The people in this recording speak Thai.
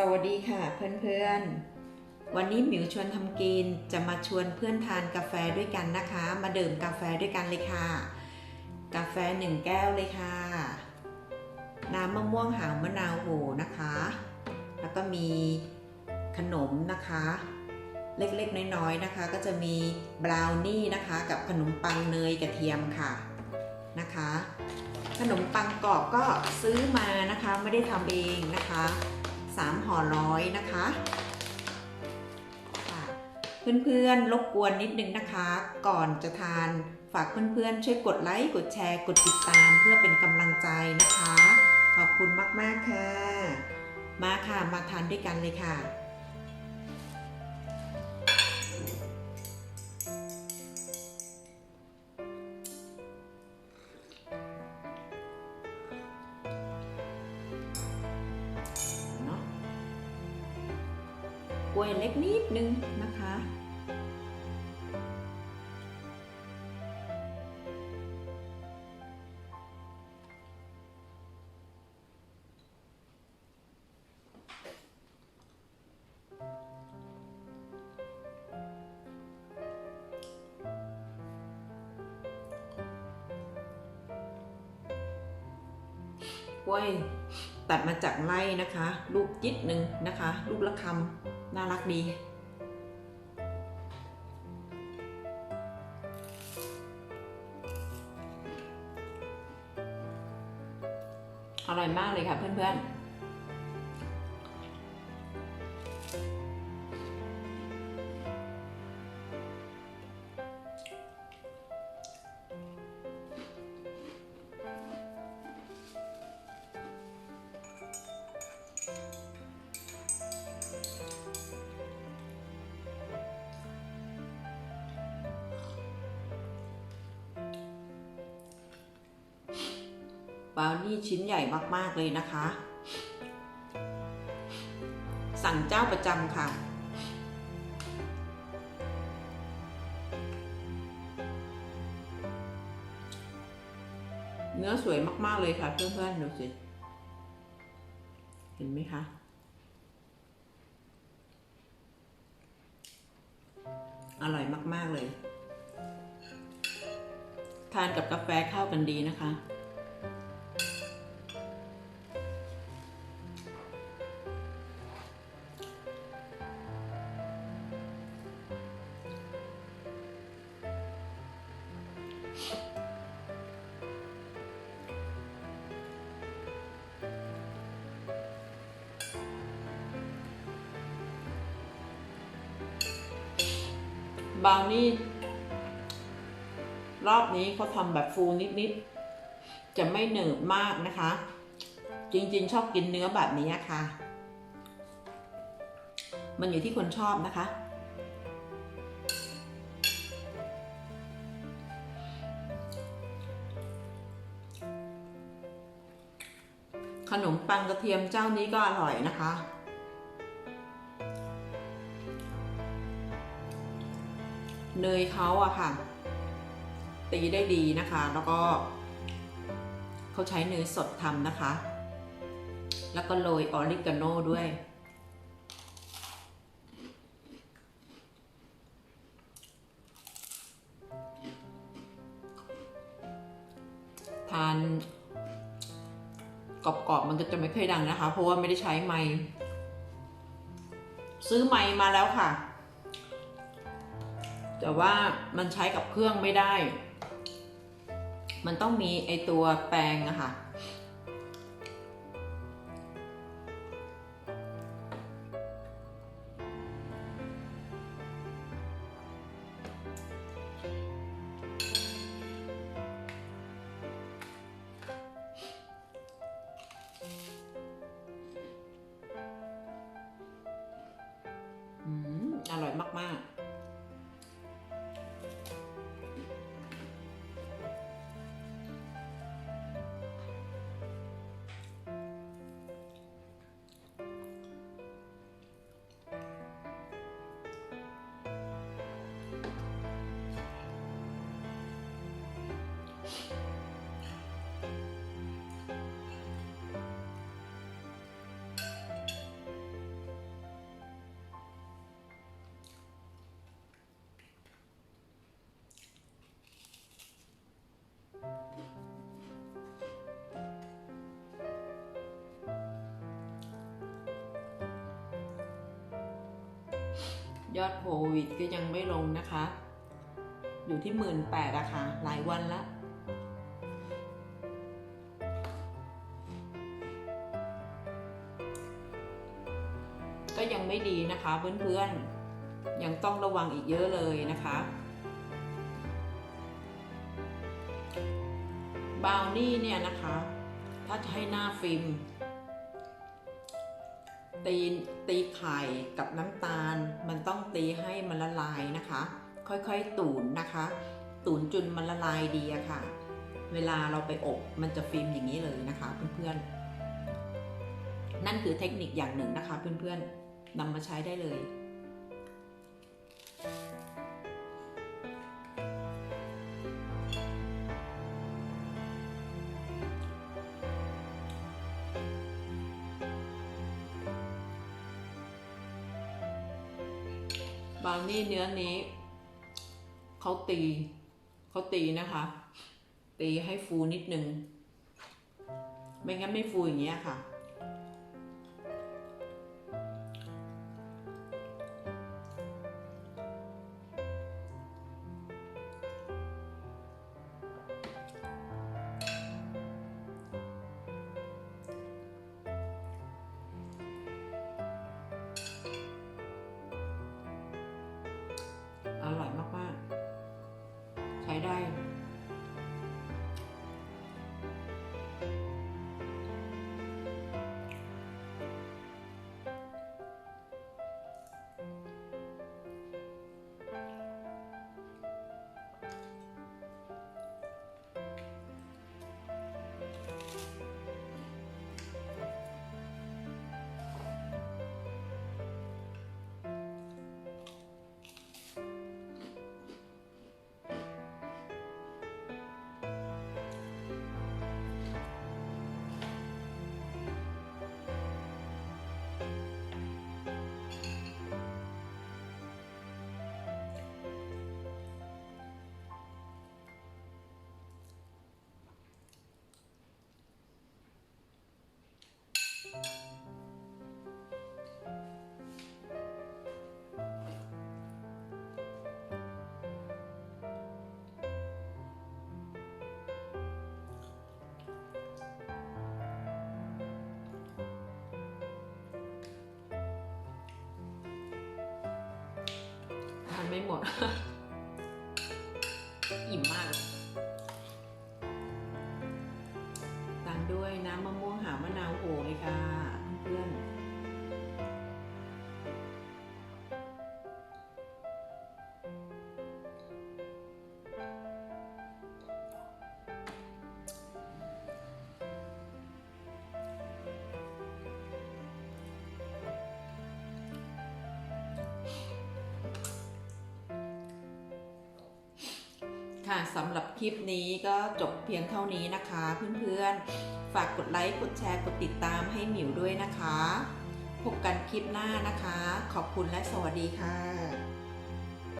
สวัสดีค่ะเพื่อนๆ วันนี้หมิวชวนทำกินจะมาชวนเพื่อนทานกาแฟด้วยกันนะคะ มาดื่มกาแฟด้วยกันเลยค่ะ กาแฟหนึ่งแก้วเลยค่ะ น้ำมะม่วงหาวมะนาวโหนะคะ แล้วก็มีขนมนะคะ เล็กๆ น้อยๆนะคะ ก็จะมีบราวนี่นะคะ กับขนมปังเนยกระเทียมค่ะนะคะ ขนมปังกรอบก็ซื้อมานะคะ ไม่ได้ทำเองนะคะ สามห่อร้อยนะคะค่ะเพื่อนๆรบกวนนิดนึงนะคะ ก่อนจะทานฝากเพื่อนๆช่วยกดไลค์ กดแชร์ กดติดตามเพื่อเป็นกำลังใจนะคะ ขอบคุณมากๆค่ะ มาค่ะ มาทานด้วยกันเลยค่ะ ล้วยเล็กนิดนึงนะคะกล้วย ตัดมาจากไร่นะคะ ลูกจิตหนึ่งนะคะ ลูกละคำน่ารักดีอร่อยมากเลยค่ะเพื่อนๆ บราวนี่ชิ้นใหญ่มากๆเลยนะคะ สั่งเจ้าประจำค่ะ เนื้อสวยมากๆเลยค่ะ เพื่อนๆดูสิ เห็นไหมคะอร่อยมาก ๆ เลย ทานกับกาแฟเข้ากันดีนะคะ บราวนี่รอบนี้เขาทำแบบฟูนิดๆ จะไม่เหนืดมากนะคะ จริงๆ ชอบกินเนื้อแบบนี้ค่ะ มันอยู่ที่คนชอบนะคะ ขนมปังกระเทียมเจ้านี้ก็อร่อยนะคะ เนยเขาอะค่ะ ตีได้ดีนะคะ แล้วก็เขาใช้เนยสดทำนะคะ แล้วก็โรยออริกาโน่ด้วย ทานกรอบๆมันก็จะไม่ค่อยดังนะคะ เพราะว่าไม่ได้ใช้ไม้ซื้อไม้มาแล้วค่ะ แต่ว่ามันใช้กับเครื่องไม่ได้ มันต้องมีไอตัวแปรงอะค่ะ ยอดโควิดก็ยังไม่ลงนะคะ อยู่ที่หมื่นแปดอะค่ะ หลายวันละก็ยังไม่ดีนะคะเพื่อนๆ ยังต้องระวังอีกเยอะเลยนะคะบราวนี่เนี่ยนะคะ ถ้าจะให้หน้าฟิล์มตีตีไข่กับน้ำตาล ตีให้มันละลายนะคะ ค่อยๆตุ๋นนะคะ ตุ๋นจนมันละลายดีอะค่ะ เวลาเราไปอบมันจะฟิล์มอย่างนี้เลยนะคะ เพื่อนๆ นั่นคือเทคนิคอย่างหนึ่งนะคะ เพื่อนๆนำมาใช้ได้เลย บราวนี่เนื้อนี้เขาตีเขาตีนะคะ ตีให้ฟูนิดนึง ไม่งั้นไม่ฟูอย่างเงี้ยค่ะ ไม่หมด อิ่มมาก ค่ะสำหรับคลิปนี้ก็จบเพียงเท่านี้นะคะ เพื่อนๆ ฝากกดไลค์กดแชร์กดติดตามให้หมิวด้วยนะคะ พบกันคลิปหน้านะคะ ขอบคุณและสวัสดีค่ะ